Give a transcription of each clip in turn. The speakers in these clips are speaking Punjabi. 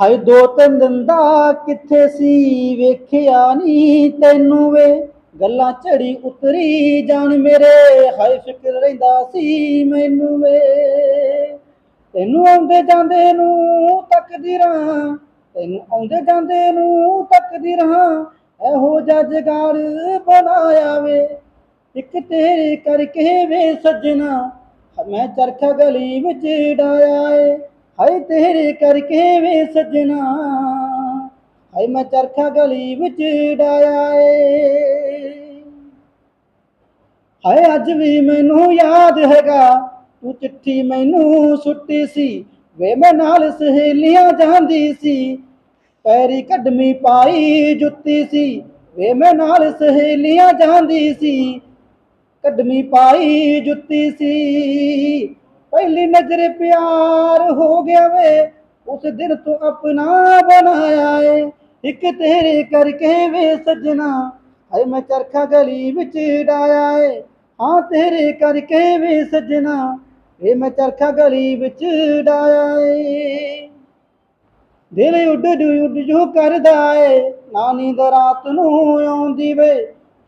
ਹਾਏ ਦੋ ਤਿੰਨ ਦਿਨ ਦਾ ਕਿੱਥੇ ਸੀ ਵੇਖਿਆ ਨਹੀਂ ਤੈਨੂੰ ਵੇ। ਗੱਲਾਂ ਝੜੀ ਉਤਰੀ ਜਾਣ ਮੇਰੇ, ਹਾਏ ਫਿਕਰ ਰਹਿੰਦਾ ਸੀ ਮੈਨੂੰ ਵੇ। ਤੈਨੂੰ ਆਉਂਦੇ ਜਾਂਦੇ ਨੂੰ ਤੱਕਦੀ ਰਹਾਂ, ਤੈਨੂੰ ਆਉਂਦੇ ਜਾਂਦੇ ਨੂੰ ਤੱਕਦੀ ਰਹਾਂ, ਇਹੋ ਜਿਹਾ ਬਣਾਇਆ ਵੇ। ਇੱਕ ਤੇਰੇ ਕਰਕੇ ਵੇ ਸੱਜਣਾ, ਮੈਂ ਚਰਖਾ ਗਲੀ ਵਿੱਚ ਡਾਇਆ ਏ। ਹਾਏ ਤੇਰੇ ਕਰਕੇ ਵੇ ਸੱਜਣਾ, ਹਾਏ ਮੈਂ ਚਰਖਾ ਗਲੀ ਵਿੱਚ ਡਾਇਆ ਏ। ਹਾਏ ਅੱਜ ਵੀ ਮੈਨੂੰ ਯਾਦ ਹੈਗਾ, ਤੂੰ ਚਿੱਠੀ ਮੈਨੂੰ ਸੁੱਟੀ ਸੀ, ਵੇ ਮੈਂ ਨਾਲ ਸਹੇਲੀਆਂ ਜਾਂਦੀ ਸੀ। ਪੈਰੀ ਕੱਢਮੀ ਪਾਈ ਜੁੱਤੀ ਸੀ, ਵੇ ਮੈਂ ਨਾਲ ਸਹੇਲੀਆਂ ਜਾਂਦੀ ਸੀ। ਕੱਢਮੀ ਪਾਈ ਜੁੱਤੀ ਸੀ। ਪਹਿਲੀ ਨਜ਼ਰ ਪਿਆਰ ਹੋ ਗਿਆ ਵੇ, ਉਸ ਦਿਨ ਤੋਂ ਆਪਣਾ ਬਣਾਇਆ ਏ। ਇੱਕ ਤੇਰੇ ਕਰਕੇ ਵੇ ਸੱਜਣਾ, ਹਾਏ ਮੈਂ ਚਰਖਾ ਗਲੀ ਵਿੱਚ ਡਾਇਆ ਏ। ਹਾਂ, ਤੇਰੇ ਕਰਕੇ ਵੇ ਸੱਜਣਾ ਵੇ ਮੈਂ ਚਰਖਾ ਗਲੀ ਵਿੱਚ ਡਾਇਆ ਏ। ਦਿਲ ਉੱਡ ਉੱਡ ਜੋ ਕਰਦਾ ਏ ਨਾ ਨੀਂਦ ਰਾਤ ਨੂੰ ਆਉਂਦੀ ਵੇ।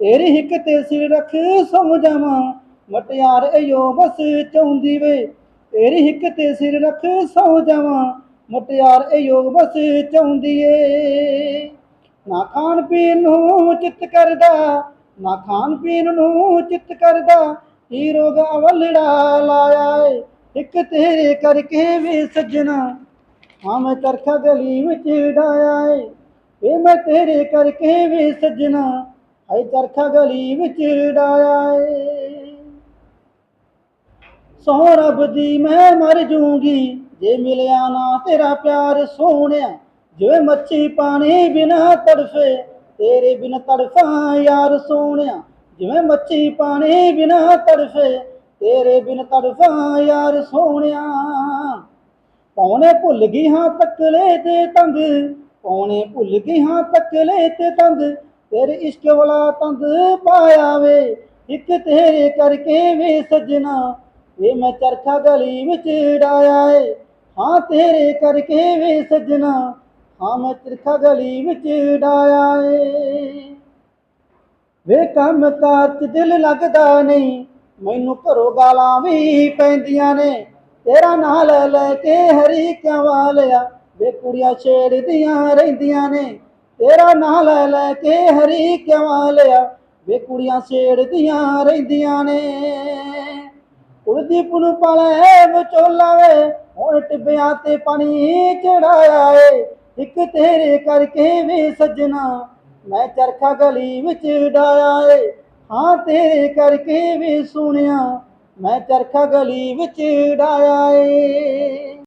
ਤੇਰੀ ਹਿੱਕ ਤੇ ਸਿਰ ਰੱਖ ਸੌ ਜਾਵਾਂ ਮਟਿਆਰ ਏਯੋ ਬਸ ਚਾਹੁੰਦੀ ਵੇ, ਤੇਰੀ ਹਿੱਕ ਤੇ ਸਿਰ ਰੱਖ ਸੌ ਜਾਵਾਂ, ਮਟਿਆਰ ਏਯੋ ਬਸ ਚਾਹੁੰਦੀ ਏ। ਨਾ ਖਾਣ ਪੀਣ ਨੂੰ ਚਿੱਤ ਕਰਦਾ, ਨਾ ਖਾਣ ਪੀਣ ਨੂੰ ਚਿੱਤ ਕਰਦਾ ਹੀ ਰੋਗ ਅਵਲੜਾ ਲਾਇਆ ਏ ਇੱਕ ਤੇਰੇ ਕਰਕੇ ਵੇ ਸੱਜਣਾ। ਹਾਂ ਮੈਂ ਚਰਖਾ ਗਲੀ ਵਿੱਚ ਡਾਇਆ ਏ, ਵੇ ਮੈਂ ਤੇਰੇ ਕਰਕੇ ਵੇ ਸੱਜਣਾ, ਹਾਏ ਚਰਖਾ ਗਲੀ ਵਿੱਚ ਡਾਇਆ ਏ। ਸੋ ਰੱਬ ਦੀ ਮੈਂ ਮਰ ਜੂੰਗੀ। ਜੇ ਮਿਲਿਆ ਨਾ ਤੇਰਾ ਪਿਆਰ ਸੋਹਣਿਆ, ਜਿਵੇਂ ਮੱਛੀ ਪਾਣੀ ਬਿਨਾ ਤੜਫੇ, ਤੇਰੇ ਬਿਨ ਤੜਫਾਂ ਯਾਰ ਸੋਹਣਿਆ, ਜਿਵੇਂ ਮੱਛੀ ਪਾਣੀ ਬਿਨਾ ਤੜਫੇ, ਤੇਰੇ ਬਿਨ ਤੜਫਾਂ ਯਾਰ ਸੋਹਣਿਆ। ਪੌਣੇ ਭੁੱਲ ਗਈ ਹਾਂ ਤੱਕਲੇ ਤੇ ਤੰਗ, ਪੌਣੇ ਭੁੱਲ ਗਈ ਹਾਂ ਤੱਕਲੇ ਤੇ ਤੰਗ, ਤੇਰੇ ਇਸ਼ਕ ਵਾਲਾ ਤੰਦ ਪਾਇਆ ਵੇ, ਇੱਕ ਤੇਰੇ ਕਰਕੇ ਵੇ ਸੱਜਣਾ ਵੇ ਮੈਂ ਚਰਖਾ ਗਲੀ ਵਿੱਚ ਡਾਇਆ ਏ। ਹਾਂ ਤੇਰੇ ਕਰਕੇ ਵੇ ਸੱਜਣਾ, ਹਾਂ ਮੈਂ ਚਰਖਾ ਗਲੀ ਵਿੱਚ ਡਾਇਆ ਏ। ਵੇ ਕੰਮ ਕਾਰ ਦਿਲ ਲੱਗਦਾ ਨਹੀਂ, ਮੈਨੂੰ ਘਰੋਂ ਗਾਲਾਂ ਵੀ ਪੈਂਦੀਆਂ ਨੇ। ਤੇਰਾ ਨਾਂ ਲੈ ਲੈ ਕੇ ਹਰੀ ਕਿਉਂ ਵਾਲਿਆ, ਵੇ ਕੁੜੀਆਂ ਛੇੜਦੀਆਂ ਰਹਿੰਦੀਆਂ ਨੇ। ਤੇਰਾ ਨਾਂ ਲੈ ਲੈ ਕੇ ਹਰੀ ਕਿਉਂ ਵਾਲਿਆ, ਵੇ ਕੁੜੀਆਂ ਛੇੜਦੀਆਂ ਰਹਿੰਦੀਆਂ ਨੇ। ਕੁਲਦੀਪ ਨੂੰ ਪਾਲੇ ਵਿਚੋਲਾ ਵੇ। ਹੁਣ ਟਿੱਬਿਆਂ ਤੇ ਪਾਣੀ ਚੜਾਇਆ ਏ। ਇੱਕ ਤੇਰੇ ਕਰਕੇ ਵੇ ਸੱਜਣਾ। ਮੈਂ ਚਰਖਾ ਗਲੀ ਵਿੱਚ ਡਾਇਆ ਏ। ਹਾਂ, ਤੇਰੇ ਕਰਕੇ ਵੀ ਸੁਣਿਆ ਮੈਂ ਚਰਖਾ ਗਲੀ ਵਿੱਚ ਡਾਇਆ ਏ।